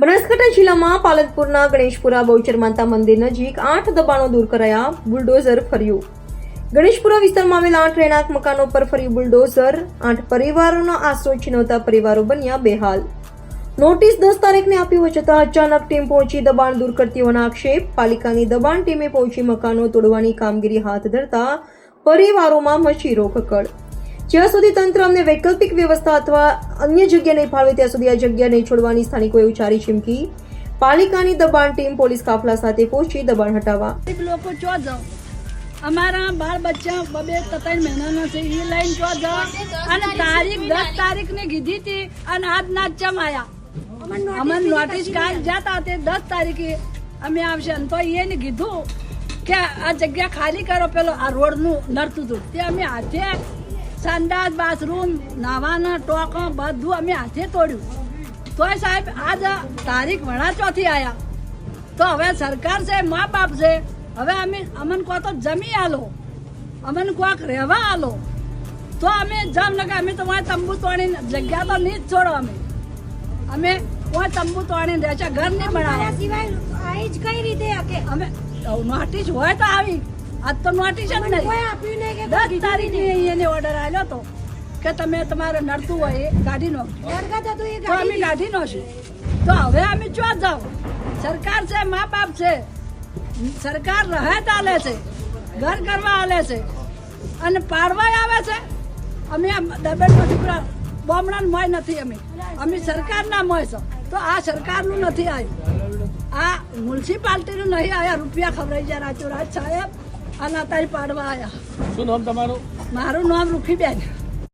બનાસકાંઠા જિલ્લામાં પાલનપુરના ગણેશપુરા બહુચર માતા મંદિર નજીક આઠ દબાણો દૂર કરાયા, બુલડોઝર ફર્યું. ગણેશપુરા વિસ્તારમાં આવેલા આઠ રહેણાંક મકાનો પર ફર્યું બુલડોઝર. આઠ પરિવારોનો આશરો છીનવતા પરિવારો બન્યા બેહાલ. નોટિસ દસ તારીખને આપી હોય છતાં અચાનક ટીમ પહોંચી દબાણ દૂર કરતી હોવાના આક્ષેપ. પાલિકાની દબાણ ટીમે પહોંચી મકાનો તોડવાની કામગીરી હાથ ધરતા પરિવારોમાં મચી રોકકળ. જ્યાં સુધી તંત્ર અમને વૈકલ્પિક વ્યવસ્થા અથવા અન્ય જગ્યા નહીં ફાળવે, ત્યાં સુધી આ જગ્યા નહીં છોડવાની સ્થાનિકોએ ઉચ્ચારી ચીમકી. પાલિકાની દબાણ ટીમ પોલીસ કાફલા સાથે પહોંચી દબાણ હટાવવા. લોકો ચો જાઓ અમારા બાળ બચ્ચા બબે ત્રણ મહિનાનો છે એ લઈને ચો જાઓ અને તારીખ, દસ તારીખની કીધી હતી અને આજ ના ચમ આયા અમને નોટિસ કાલ જતા તે દસ તારીખે અમે આવશે. અને તો એને કીધું કે આ જગ્યા ખાલી કરો, પેલો આ રોડનું નડતું હતું. તે અમે હાથે સંડાસ બાથરૂમ નાવાના ટોકો બધું અમે હાથે તોડ્યું. તોય સાહેબ આજ તારીખ વણા ચોથી આયા. તો હવે સરકાર છે મા બાપ છે હવે અમે અમન કહો તો જમી આલો. અમન કોક રહેવા આલો. તો અમે જામનગર અમે તો વાંય તંબુ તોડીને જગ્યા તો નહીં જ છોડો અમે. અમે કોઈ તંબુ તોડીને રહે છે ઘર નહીં બનાવ્યા સિવાય જ કઈ રીતે અમે નોટિસ હોય તો આવી. આજ તો નોટિસ જ નહીં. દસ તારીખે એને ઓર્ડર આવ્યો તો કે તમે તમારે નડતું હોય કાઢી હતું તો અમે કાઢી નાખશું તો હવે અમે ચો જાવ સરકાર છે મા બાપ છે. સરકાર રહેત આલે છે. ઘર કરવા આલે છે. અને પાડવા આવે છે. અમે દરબારમાં દીકરા બોમણા મોય નથી અમે. અમે સરકારના મોય છો. તો આ સરકારનું નથી આવ્યું. આ મ્યુનિસિપાલિટીનું નહીં આવ્યા. રૂપિયા ખવડાઈ જાય રાચો રાજ સાહેબ. અને અત્યારે પાડવા આવ્યા શું નામ તમારું? મારું નામ રૂખીબેન.